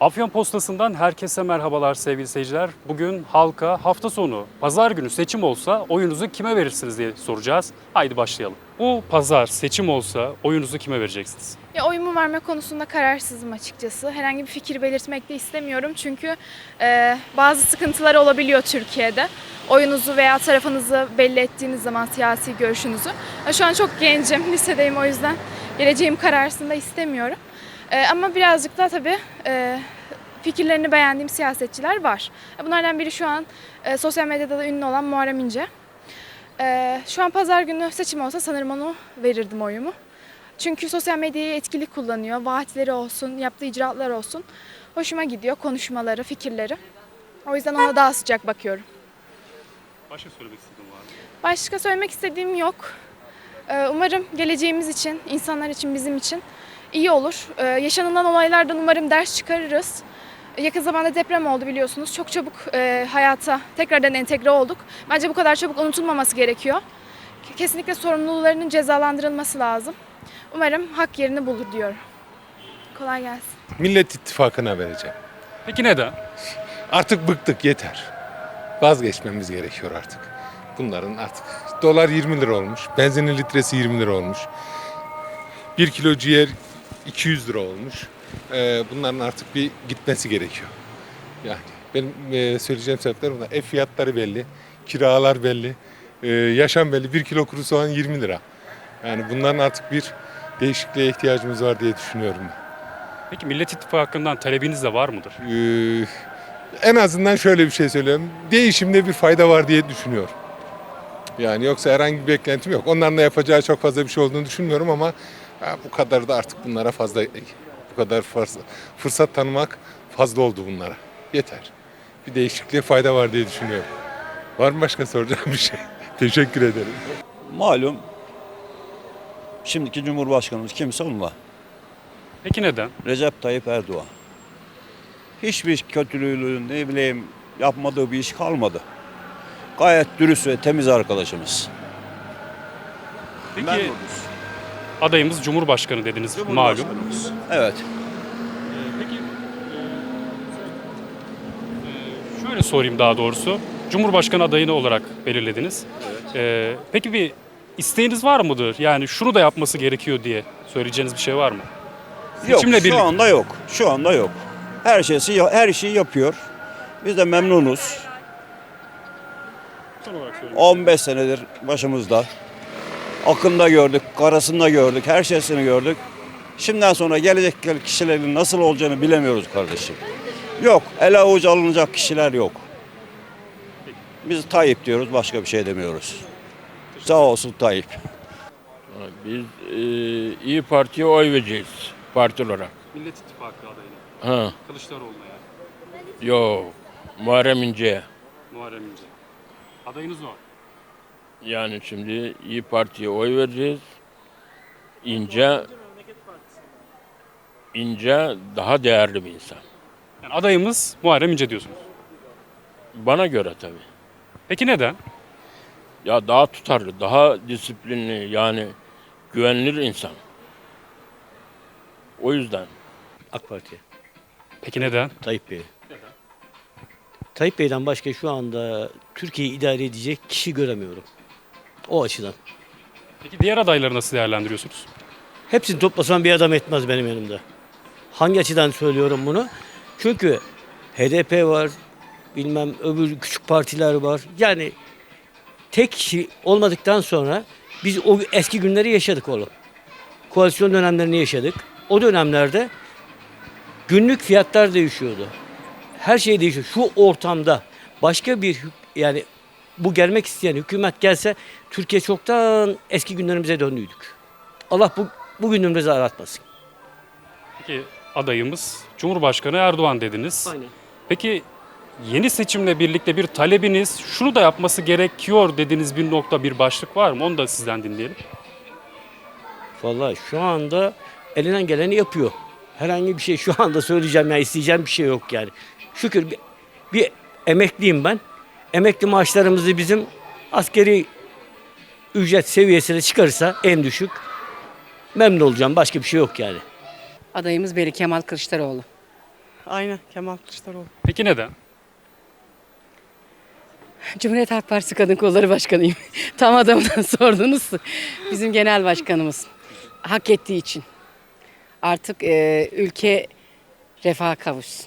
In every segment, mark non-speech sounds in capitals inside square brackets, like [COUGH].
Afyon Postası'ndan herkese merhabalar sevgili seyirciler. Bugün halka hafta sonu pazar günü seçim olsa oyunuzu kime verirsiniz diye soracağız. Haydi başlayalım. Bu pazar seçim olsa oyunuzu kime vereceksiniz? Ya oyumu verme konusunda kararsızım açıkçası. Herhangi bir fikir belirtmek de istemiyorum çünkü e, bazı sıkıntılar olabiliyor Türkiye'de. Oyunuzu veya tarafınızı belli ettiğiniz zaman siyasi görüşünüzü. Şu an çok gencim, [LAUGHS] lisedeyim o yüzden geleceğim kararsında istemiyorum. E, ama birazcık da tabii e, fikirlerini beğendiğim siyasetçiler var. Bunlardan biri şu an e, sosyal medyada da ünlü olan Muharrem İnce. E, şu an pazar günü seçim olsa sanırım onu verirdim oyumu. Çünkü sosyal medyayı etkili kullanıyor. Vaatleri olsun, yaptığı icraatlar olsun. Hoşuma gidiyor konuşmaları, fikirleri. O yüzden ona daha sıcak bakıyorum. Başka söylemek istediğim var mı? Başka söylemek istediğim yok. Ee, Umarım geleceğimiz için, insanlar için, bizim için iyi olur. Ee, Yaşanılan olaylardan umarım ders çıkarırız. Yakın zamanda deprem oldu biliyorsunuz. Çok çabuk e, hayata tekrardan entegre olduk. Bence bu kadar çabuk unutulmaması gerekiyor. Kesinlikle sorumlularının cezalandırılması lazım. Umarım hak yerini bulur diyorum. Kolay gelsin. Millet İttifakı'na vereceğim. Peki neden? Artık bıktık yeter. Vazgeçmemiz gerekiyor artık. Bunların artık dolar 20 lira olmuş. Benzinin litresi 20 lira olmuş. 1 kilo ciğer 200 lira olmuş. Ee, bunların artık bir gitmesi gerekiyor. Yani benim e, söyleyeceğim sebepler bunlar. Ev fiyatları belli, kiralar belli, e, yaşam belli. 1 kilo kuru soğan 20 lira. Yani bunların artık bir değişikliğe ihtiyacımız var diye düşünüyorum ben. Peki Millet İttifakı'ndan talebiniz de var mıdır? Ee, en azından şöyle bir şey söylüyorum. Değişimde bir fayda var diye düşünüyorum. Yani yoksa herhangi bir beklentim yok. Onların da yapacağı çok fazla bir şey olduğunu düşünmüyorum ama ha, bu kadar da artık bunlara fazla bu kadar fazla fırsat tanımak fazla oldu bunlara. Yeter. Bir değişikliğe fayda var diye düşünüyorum. Var mı başka soracağım bir şey? [LAUGHS] Teşekkür ederim. Malum şimdiki Cumhurbaşkanımız kimse onunla. Peki neden? Recep Tayyip Erdoğan. Hiçbir kötülüğü ne bileyim yapmadığı bir iş kalmadı. Gayet dürüst ve temiz arkadaşımız. Peki. Adayımız Cumhurbaşkanı dediniz malum. Cumhurbaşkanımız. Evet. Peki e, şöyle sorayım daha doğrusu. Cumhurbaşkanı adayını olarak belirlediniz. E, peki bir isteğiniz var mıdır? Yani şunu da yapması gerekiyor diye söyleyeceğiniz bir şey var mı? Yok Seçimle şu birlikte. anda yok. Şu anda yok. Her şeysi her şeyi yapıyor. Biz de memnunuz. Son olarak söyleyeyim. 15 senedir başımızda. Akında gördük, karasında gördük, her şeysini gördük. Şimdiden sonra gelecek kişilerin nasıl olacağını bilemiyoruz kardeşim. Yok, ele avuç alınacak kişiler yok. Biz Tayyip diyoruz, başka bir şey demiyoruz. Sağ olsun Tayyip. Biz e, İyi Parti'ye oy vereceğiz parti olarak. Millet İttifakı adayına. Ha, Kılıçdaroğlu'na ya. yok. Muharrem İnce. Muharrem İnce. Adayınız o. Yani şimdi İyi Parti'ye oy vereceğiz. İnce İnce daha değerli bir insan. Yani adayımız Muharrem İnce diyorsunuz. Bana göre tabii. Peki neden? Ya daha tutarlı, daha disiplinli yani güvenilir insan. O yüzden. AK Parti. Peki neden? Tayyip Bey. Tayyip Bey'den başka şu anda Türkiye'yi idare edecek kişi göremiyorum. O açıdan. Peki diğer adayları nasıl değerlendiriyorsunuz? Hepsini toplasam bir adam etmez benim yanımda. Hangi açıdan söylüyorum bunu? Çünkü HDP var, bilmem öbür küçük partiler var. Yani tek kişi olmadıktan sonra biz o eski günleri yaşadık oğlum. Koalisyon dönemlerini yaşadık. O dönemlerde günlük fiyatlar değişiyordu. Her şey değişiyor. Şu ortamda başka bir yani bu gelmek isteyen hükümet gelse Türkiye çoktan eski günlerimize döndüydük. Allah bu, bu günlerimizi aratmasın. Peki adayımız Cumhurbaşkanı Erdoğan dediniz. Aynen. Peki yeni seçimle birlikte bir talebiniz şunu da yapması gerekiyor dediğiniz bir nokta bir başlık var mı? Onu da sizden dinleyelim. Vallahi şu anda elinden geleni yapıyor. Herhangi bir şey şu anda söyleyeceğim ya isteyeceğim bir şey yok yani. Şükür bir, bir emekliyim ben. Emekli maaşlarımızı bizim askeri ücret seviyesine çıkarırsa en düşük memnun olacağım. Başka bir şey yok yani. Adayımız Veli Kemal Kılıçdaroğlu. Aynen Kemal Kılıçdaroğlu. Peki neden? Cumhuriyet Halk Partisi Kadın Kolları Başkanıyım. [LAUGHS] Tam adamdan [LAUGHS] sordunuz. Bizim genel başkanımız. Hak ettiği için. Artık e, ülke refaha kavuşsun.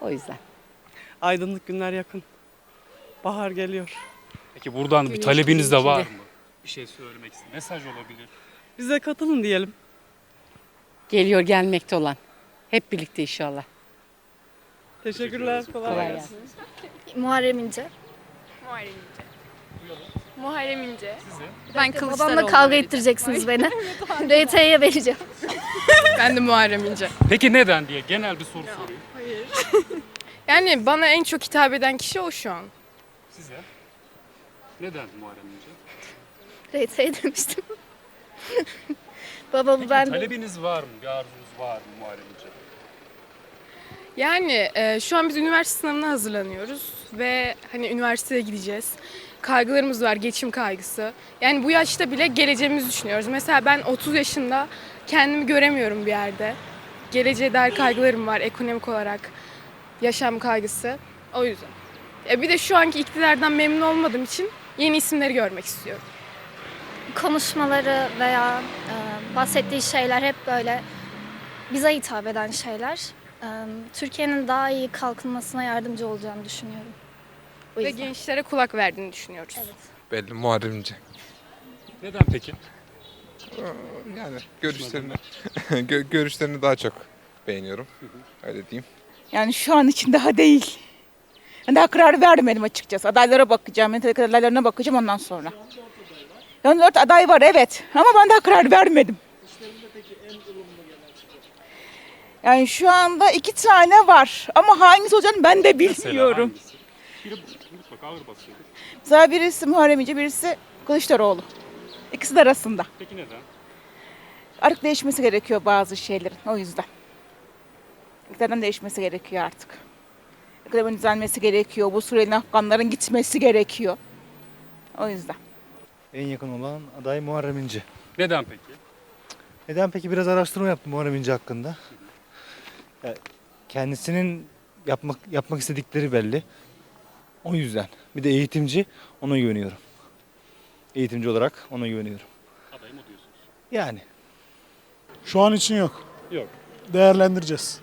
O yüzden. Aydınlık günler yakın. Bahar geliyor. Peki buradan bir talebiniz de var mı? Bir şey söylemek istedim. Mesaj olabilir. Bize katılın diyelim. Geliyor gelmekte olan. Hep birlikte inşallah. Teşekkürler. Kolay, Kolay gelsin. Muharrem İnce. Muharrem İnce. Muharrem İnce. Size. Ben Babamla kavga ettireceksiniz beni. [LAUGHS] RT'ye vereceğim. [LAUGHS] Ben de Muharrem İnce. Peki neden diye genel bir soru sorayım. [LAUGHS] Yani bana en çok hitap eden kişi o şu an. Size. Neden Muharrem İnce? RT'ye demiştim. [LAUGHS] Babamı Peki ben talebiniz var mı? Bir arzunuz var mı Muharrem İnce? Yani e, şu an biz üniversite sınavına hazırlanıyoruz ve hani üniversiteye gideceğiz. Kaygılarımız var, geçim kaygısı. Yani bu yaşta bile geleceğimizi düşünüyoruz. Mesela ben 30 yaşında kendimi göremiyorum bir yerde. Geleceğe dair kaygılarım var ekonomik olarak, yaşam kaygısı. O yüzden. E bir de şu anki iktidardan memnun olmadığım için yeni isimleri görmek istiyorum. konuşmaları veya e, bahsettiği şeyler hep böyle bize hitap eden şeyler. E, Türkiye'nin daha iyi kalkınmasına yardımcı olacağını düşünüyorum. O Ve yüzden. gençlere kulak verdiğini düşünüyoruz. Evet. Belli Muharrem İnce. Neden peki? Yani görüşlerini [LAUGHS] gö- görüşlerini daha çok beğeniyorum. Öyle diyeyim. Yani şu an için daha değil. Ben daha karar vermedim açıkçası. Adaylara bakacağım, mental adaylarına bakacağım ondan sonra. Yani dört aday var evet ama ben daha karar vermedim. Yani şu anda iki tane var ama hangisi olacağını ben de bilmiyorum. hangisi? Biri mutlaka ağır basıyor. Mesela birisi Muharrem İnce, birisi Kılıçdaroğlu. İkisi de arasında. Peki neden? Artık değişmesi gerekiyor bazı şeylerin o yüzden. İktidarın değişmesi gerekiyor artık. Ekonominin düzelmesi gerekiyor. Bu Suriyeli Afganların gitmesi gerekiyor. O yüzden. En yakın olan aday Muharrem İnce. Neden peki? Neden peki biraz araştırma yaptım Muharrem İnce hakkında. Ya, kendisinin yapmak yapmak istedikleri belli. O yüzden. Bir de eğitimci ona güveniyorum. Eğitimci olarak ona güveniyorum. Adayım o diyorsunuz. Yani. Şu an için yok. Yok. Değerlendireceğiz.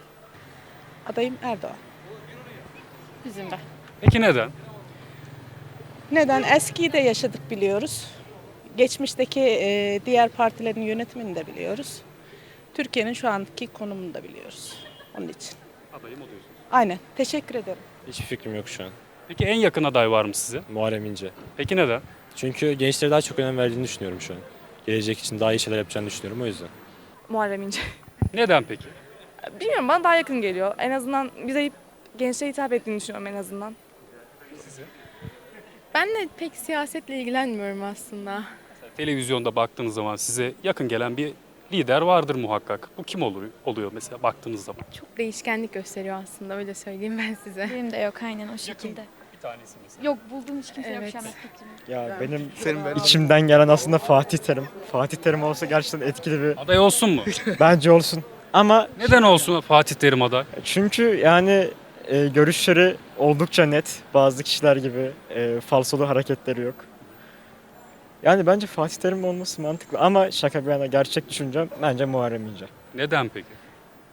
Adayım Erdoğan. Bizim de. Peki neden? Neden? Eskiyi de yaşadık biliyoruz. Geçmişteki e, diğer partilerin yönetimini de biliyoruz. Türkiye'nin şu anki konumunu da biliyoruz. Onun için. Adayım o diyorsunuz. Aynen. Teşekkür ederim. Hiçbir fikrim yok şu an. Peki en yakın aday var mı size? Muharrem İnce. Peki neden? Çünkü gençlere daha çok önem verdiğini düşünüyorum şu an. Gelecek için daha iyi şeyler yapacağını düşünüyorum o yüzden. Muharrem İnce. Neden peki? Bilmiyorum bana daha yakın geliyor. En azından bize gençlere hitap ettiğini düşünüyorum en azından. Ben de pek siyasetle ilgilenmiyorum aslında. Televizyonda baktığınız zaman size yakın gelen bir lider vardır muhakkak. Bu kim olur oluyor mesela baktığınız zaman? Çok değişkenlik gösteriyor aslında öyle söyleyeyim ben size. Benim de yok aynen o şekilde. Bir tanesi mesela. Yok bulduğum hiç kimse Evet. fikrim. Ya benim Senin içimden gelen aslında Fatih Terim. Fatih Terim olsa gerçekten etkili bir Aday olsun mu? [LAUGHS] bence olsun. Ama Neden olsun Fatih Terim aday? çünkü yani e, görüşleri oldukça net. Bazı kişiler gibi e, falsolu hareketleri yok. Yani bence Fatih Terim olması mantıklı ama şaka bir yana gerçek düşüncem bence Muharrem İnce. Neden peki?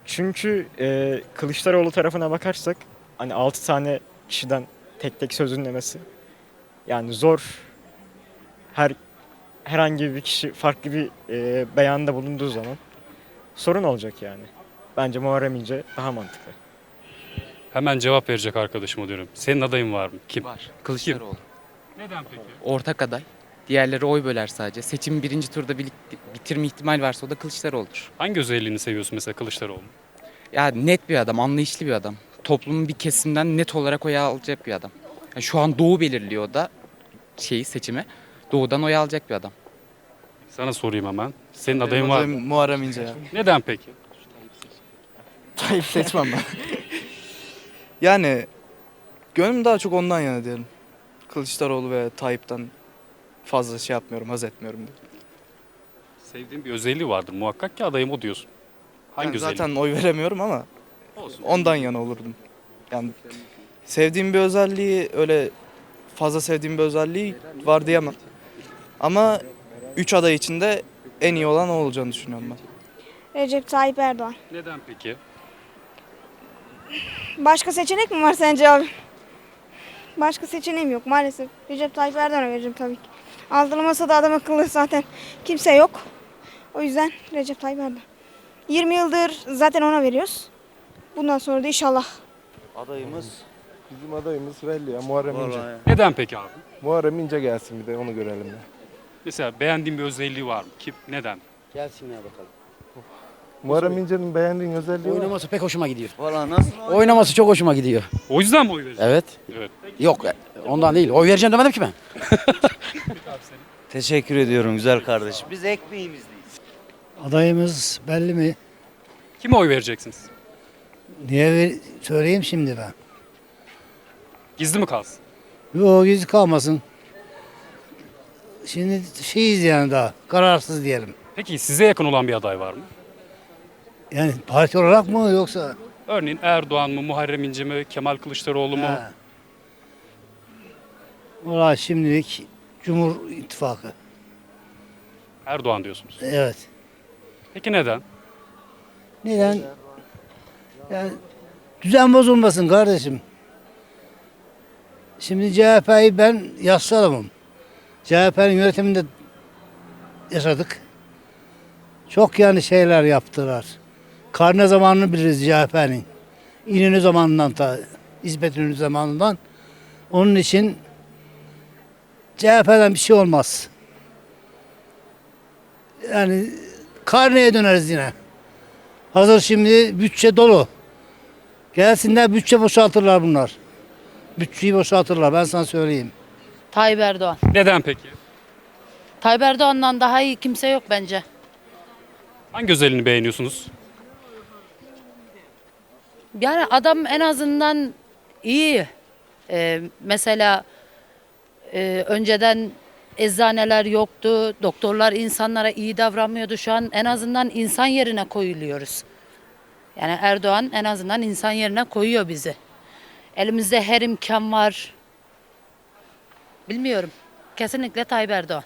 Çünkü e, Kılıçdaroğlu tarafına bakarsak hani 6 tane kişiden tek tek söz dinlemesi yani zor. Her herhangi bir kişi farklı bir e, beyanda bulunduğu zaman sorun olacak yani. Bence Muharrem İnce daha mantıklı. Hemen cevap verecek arkadaşıma diyorum. Senin adayın var mı? Kim? Var. Kılıçdaroğlu. Neden peki? Ortak aday. Diğerleri oy böler sadece. Seçim birinci turda birlik- bitirme ihtimal varsa o da Kılıçdaroğlu'dur. Hangi özelliğini seviyorsun mesela Kılıçdaroğlu? Ya net bir adam, anlayışlı bir adam. Toplumun bir kesimden net olarak oy alacak bir adam. Yani şu an Doğu belirliyor da şeyi seçimi. Doğudan oy alacak bir adam. Sana sorayım hemen. Senin adayın var mı? Muharrem İnce ya. Neden peki? Tayyip seçmem ben. Yani gönlüm daha çok ondan yana diyelim. Kılıçdaroğlu ve Tayyip'ten fazla şey yapmıyorum, haz etmiyorum. Sevdiğin bir özelliği vardır muhakkak ki adayım o diyorsun. Hangi özelliği? oy veremiyorum ama Ondan yana olurdum. Yani sevdiğim bir özelliği öyle fazla sevdiğim bir özelliği var diyemem. Ama üç aday içinde en iyi olan o olacağını düşünüyorum ben. Recep Tayyip Erdoğan. Neden peki? Başka seçenek mi var sence abi? Başka seçeneğim yok maalesef. Recep Tayyip Erdoğan'a vereceğim tabii ki. Altılı masada adam akıllı zaten kimse yok. O yüzden Recep Tayyip Erdoğan. 20 yıldır zaten ona veriyoruz. Bundan sonra da inşallah. Adayımız Bizim adayımız belli ya Muharrem İnce. Neden peki abi? Muharrem İnce gelsin bir de onu görelim ya. Mesela beğendiğin bir özelliği var mı? Kim? Neden? Gelsin ya bakalım. Muharrem İnce'nin beğendiğin özelliği var. Oynaması pek hoşuma gidiyor. valla nasıl? Oynaması çok hoşuma gidiyor. O yüzden mi oy vereceksin? Evet. Evet. Yok ondan değil. Oy vereceğim demedim ki ben. [LAUGHS] Teşekkür ediyorum güzel kardeşim. Biz ekmeğimizdeyiz. Adayımız belli mi? Kime oy vereceksiniz? Niye söyleyeyim şimdi ben? Gizli mi kalsın? Yok gizli kalmasın. Şimdi şeyiz yani daha kararsız diyelim. Peki size yakın olan bir aday var mı? Yani parti olarak mı yoksa? Örneğin Erdoğan mı, Muharrem İnce mi, Kemal Kılıçdaroğlu mu? Ha. Valla şimdilik Cumhur İttifakı. Erdoğan diyorsunuz. Evet. Peki neden? Neden? Yani düzen bozulmasın kardeşim. Şimdi CHP'yi ben yaşlı adamım. CHP'nin yönetiminde yaşadık. Çok yani şeyler yaptılar. Karne zamanını biliriz CHP'nin. İnönü zamanından ta İsmet İnönü zamanından. Onun için CHP'den bir şey olmaz. Yani karneye döneriz yine. Hazır şimdi bütçe dolu. Gelsinler bütçe boşaltırlar bunlar. Bütçeyi boşaltırlar ben sana söyleyeyim. Tayyip Erdoğan. Neden peki? Tayyip Erdoğan'dan daha iyi kimse yok bence. Hangi özelliğini beğeniyorsunuz? Yani adam en azından iyi. Ee, mesela e, önceden eczaneler yoktu, doktorlar insanlara iyi davranmıyordu. Şu an en azından insan yerine koyuluyoruz. Yani Erdoğan en azından insan yerine koyuyor bizi. Elimizde her imkan var. Bilmiyorum. Kesinlikle Tayyip Erdoğan.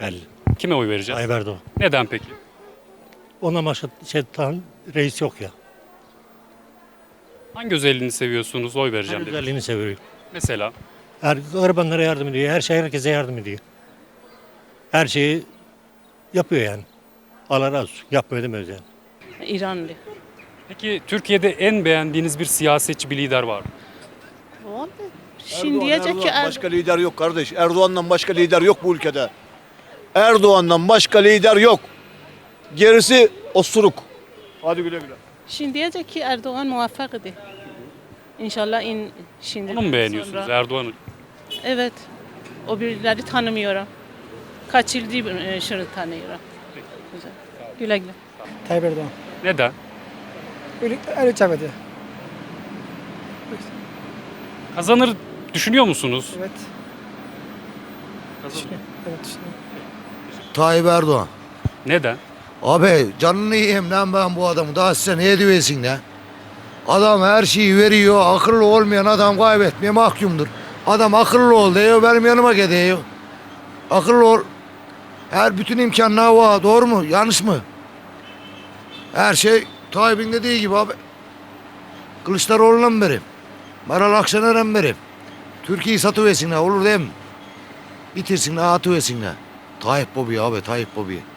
Belli. Kime oy vereceğiz? Tayyip Erdoğan. Neden peki? Ona başka şey, reis yok ya. Hangi özelliğini seviyorsunuz, oy vereceğim dediniz? Özelliğini seviyorum. Mesela Her, garibanlara yardım ediyor. Her şey herkese yardım ediyor. Her şeyi yapıyor yani. Allah razı olsun. Yapmıyor demiyoruz yani. İranlı. Peki Türkiye'de en beğendiğiniz bir siyasetçi, bir lider var mı? Şimdi diyecek ki Er- başka lider yok kardeş. Erdoğan'dan başka lider yok bu ülkede. Erdoğan'dan başka lider yok. Gerisi osuruk. Hadi güle güle. Şimdi diyecek ki Erdoğan muvaffak idi. İnşallah in şimdi. Onu mu beğeniyorsunuz Erdoğan'ı? Evet. O birileri tanımıyorum. Kaç yıldır e, şunu tanıyorum. Güzel. Güle güle. Tayyip Erdoğan. Neden? Öyle, öyle çabede. Kazanır düşünüyor musunuz? Evet. Kazanır. Evet. Tayyip Erdoğan. Neden? Abi canını yiyeyim lan ben bu adamı. Daha size ne ediyorsun lan? Adam her şeyi veriyor. Akıllı olmayan adam kaybetmeye mahkumdur. Adam akıllı ol diyor. Benim yanıma gidiyor. Akıllı ol. Her bütün imkanlar var. Doğru mu? Yanlış mı? Her şey Tayyip'in dediği gibi abi. Kılıçdaroğlu'ndan beri. Meral Akşener'den beri. Türkiye'yi satıversinler olur değil mi? Bitirsinler, atıversinler. Tayyip Bobi abi, Tayyip Bobi.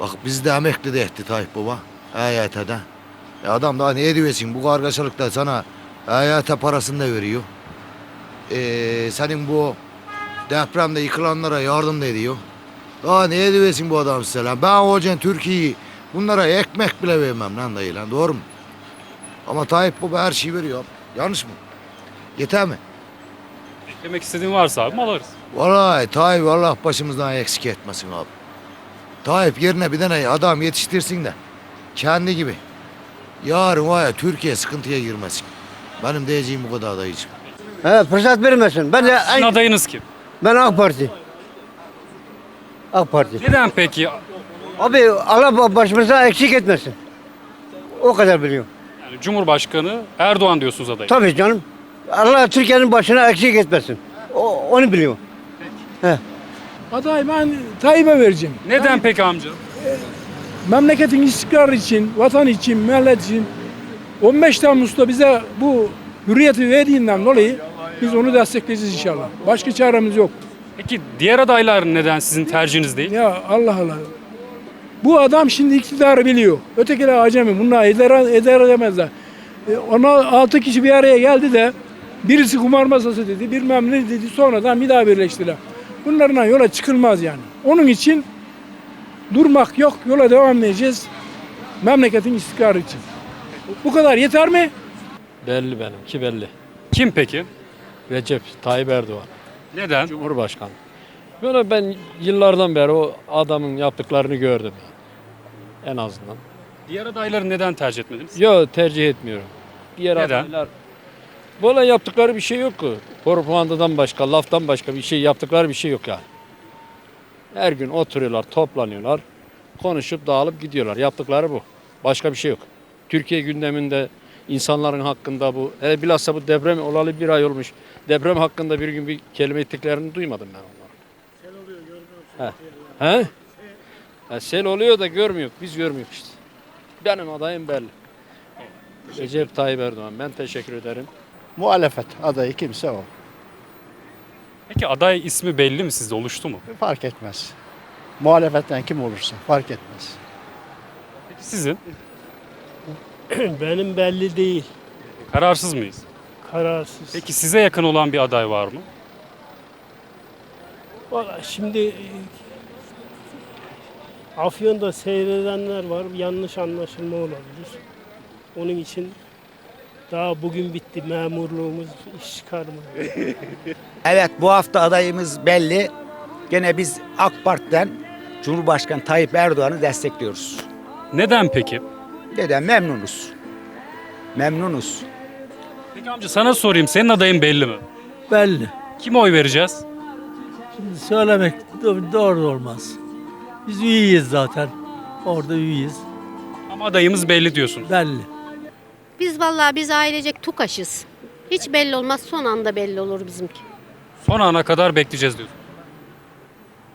Bak biz de emekli de etti Tayyip Baba. EYT'de. E adam daha ne ediyorsun bu kargaşalıkta sana EYT parasını da veriyor. Ee, senin bu depremde yıkılanlara yardım da ediyor. Daha ne ediyorsun bu adam size lan? Ben hocan Türkiye'yi bunlara ekmek bile vermem lan dayı lan doğru mu? Ama Tayyip Baba her şeyi veriyor. Yanlış mı? Yeter mi? Demek istediğin varsa abi alırız. Vallahi Tayyip Allah başımızdan eksik etmesin abi. Tayyip yerine bir tane adam yetiştirsin de kendi gibi. Yarın var ya Türkiye sıkıntıya girmesin. Benim diyeceğim bu kadar dayıcım. Evet fırsat vermesin. Ben de Sizin adayınız kim? ben AK Parti. AK Parti. Neden peki? Abi Allah başımıza eksik etmesin. O kadar biliyorum. Yani Cumhurbaşkanı Erdoğan diyorsunuz adayı. Tabii canım. Allah Türkiye'nin başına eksik etmesin. O, onu biliyor. Aday ben Tayyip'e vereceğim. Neden peki amca? Memleketin istikrarı için, vatan için, millet için 15 Temmuz'da bize bu hürriyeti verdiğinden dolayı biz onu destekleyeceğiz inşallah. Başka çaremiz yok. Peki diğer adaylar neden sizin tercihiniz değil? Ya Allah Allah. Bu adam şimdi iktidarı biliyor. Ötekiler acemi. Bunlar eder, eder edemezler. E, ona altı kişi bir araya geldi de birisi kumar masası dedi, bilmem ne dedi. Sonradan bir daha birleştiler. Bunlarla yola çıkılmaz yani. Onun için durmak yok. Yola devam edeceğiz. Memleketin istikrarı için. Bu kadar yeter mi? Belli benimki belli. Kim peki? Recep Tayyip Erdoğan. Neden? Cumhurbaşkanı. Böyle ben yıllardan beri o adamın yaptıklarını gördüm. En azından. Diğer adayları neden tercih etmediniz? Yok tercih etmiyorum. Diğer Neden? adaylar Böyle yaptıkları bir şey yok ki. Propagandadan başka, laftan başka bir şey yaptıkları bir şey yok yani. Her gün oturuyorlar, toplanıyorlar, konuşup dağılıp gidiyorlar. Yaptıkları bu. Başka bir şey yok. Türkiye gündeminde insanların hakkında bu, hele bilhassa bu deprem olalı bir ay olmuş. Deprem hakkında bir gün bir kelime ettiklerini duymadım ben onların. Sel oluyor, görmüyoruz. He? Ha, sel oluyor da görmüyor. Biz görmüyoruz işte. Benim adayım belli. Recep Tayyip Erdoğan. Ben teşekkür ederim. Muhalefet adayı kimse o. Peki aday ismi belli mi sizde? Oluştu mu? Fark etmez. Muhalefetten kim olursa fark etmez. Peki sizin? [CLEARS THROAT] Benim belli değil. Kararsız mıyız? Kararsız. Peki size yakın olan bir aday var mı? Valla şimdi e, Afyon'da seyredenler var. Yanlış anlaşılma olabilir. Onun için daha bugün bitti memurluğumuz iş çıkarmadı. [LAUGHS] Evet bu hafta adayımız belli. Gene biz AK Parti'den Cumhurbaşkanı Tayyip Erdoğan'ı destekliyoruz. Neden peki? Neden? Memnunuz. Memnunuz. Peki amca sana sorayım. Senin adayın belli mi? Belli. Kime oy vereceğiz? Şimdi söylemek do- doğru olmaz. Biz üyeyiz zaten. Orada üyeyiz. Ama adayımız belli diyorsun. Belli. Biz vallahi biz ailecek TUKAŞ'ız. Hiç belli olmaz son anda belli olur bizimki. Son ana kadar bekleyeceğiz diyorsun.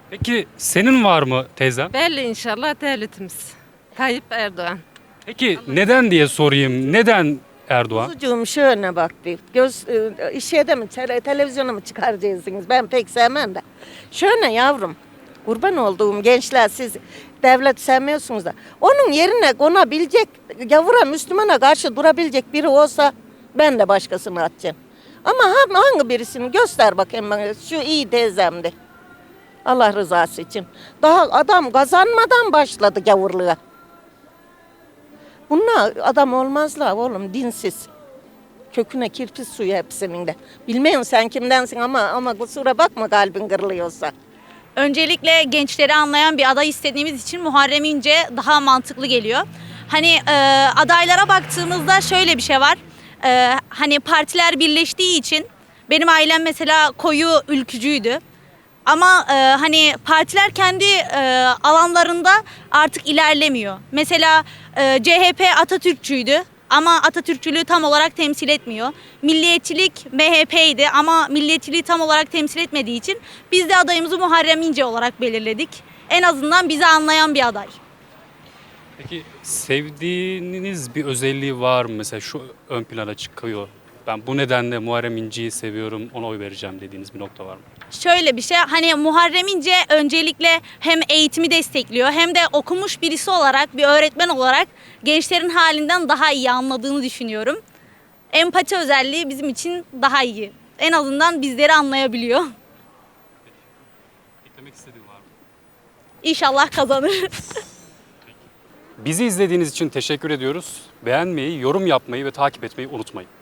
Peki senin var mı teyzem? Belli inşallah devletimiz. Tayyip Erdoğan. Peki neden diye sorayım. Neden Erdoğan? Kuzucuğum şöyle bak bir göz e, işe mi tele, televizyona mı çıkaracaksınız? Ben pek sevmem de. Şöyle yavrum kurban olduğum gençler siz devlet sevmiyorsunuz da onun yerine konabilecek gavura Müslümana karşı durabilecek biri olsa ben de başkasını atacağım. Ama ha- hangi birisini göster bakayım bana şu iyi teyzemdi. Allah rızası için. Daha adam kazanmadan başladı gavurluğa. Bunlar adam olmazlar oğlum dinsiz. Köküne kirpis suyu hepsinin de. Bilmiyorum sen kimdensin ama ama kusura bakma kalbin kırılıyorsa. Öncelikle gençleri anlayan bir aday istediğimiz için Muharrem İnce daha mantıklı geliyor. Hani e, adaylara baktığımızda şöyle bir şey var. E, hani partiler birleştiği için benim ailem mesela koyu ülkücüydü. Ama e, hani partiler kendi e, alanlarında artık ilerlemiyor. Mesela e, CHP Atatürkçüydü ama Atatürkçülüğü tam olarak temsil etmiyor. Milliyetçilik MHP'ydi ama milliyetçiliği tam olarak temsil etmediği için biz de adayımızı Muharrem İnce olarak belirledik. En azından bizi anlayan bir aday. Peki sevdiğiniz bir özelliği var mı? Mesela şu ön plana çıkıyor. Ben bu nedenle Muharrem İnce'yi seviyorum, ona oy vereceğim dediğiniz bir nokta var mı? Şöyle bir şey hani Muharrem İnce öncelikle hem eğitimi destekliyor hem de okumuş birisi olarak bir öğretmen olarak gençlerin halinden daha iyi anladığını düşünüyorum. Empati özelliği bizim için daha iyi. En azından bizleri anlayabiliyor. Eklemek istediğim var mı? İnşallah kazanır. [LAUGHS] Bizi izlediğiniz için teşekkür ediyoruz. Beğenmeyi, yorum yapmayı ve takip etmeyi unutmayın.